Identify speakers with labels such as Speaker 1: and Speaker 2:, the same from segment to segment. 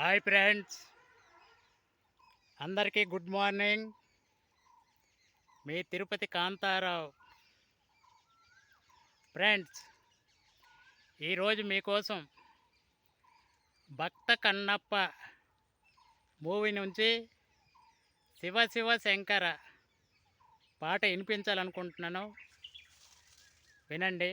Speaker 1: Hi friends. అందరికీ good morning. మీ Tirupati Kantharao. Friends ఈరోజు మీకోసం భక్త కన్నప్ప మూవీ నుంచి శివ శివ శంకర పాట వినిపించాలనుకుంటున్నాను. వినండి.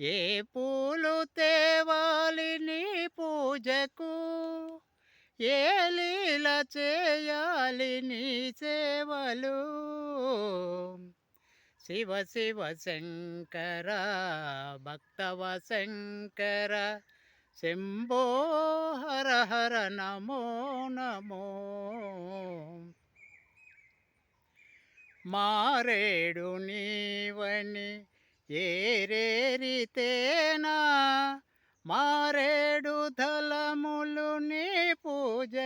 Speaker 1: ఏ పూలు తేవాలి నీ పూజకు? ఏ లీల చేయాలి నీ సేవలు? శివ శివ శంకర భక్తవ శంకర శంభో హర హర నమో నమో. మారేడు నీవని ఏరే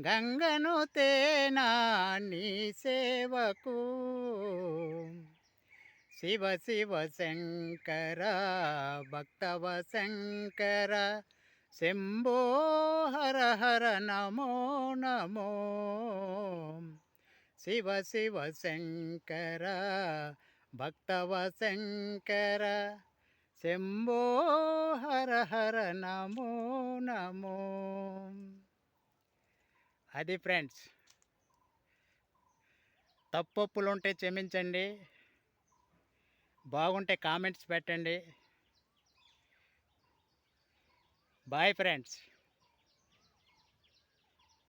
Speaker 1: గంగను తేనా నీ సేవకు. శివ శివ శంకర భక్తవ శంకర శంభో హర హర నమో నమో. శివ శివ శంకర భక్తవ శంకర శంభో హర హర నమో నమో. అది ఫ్రెండ్స్. తప్పొప్పులుంటే క్షమించండి. బాగుంటే కామెంట్స్ పెట్టండి. Bye friends.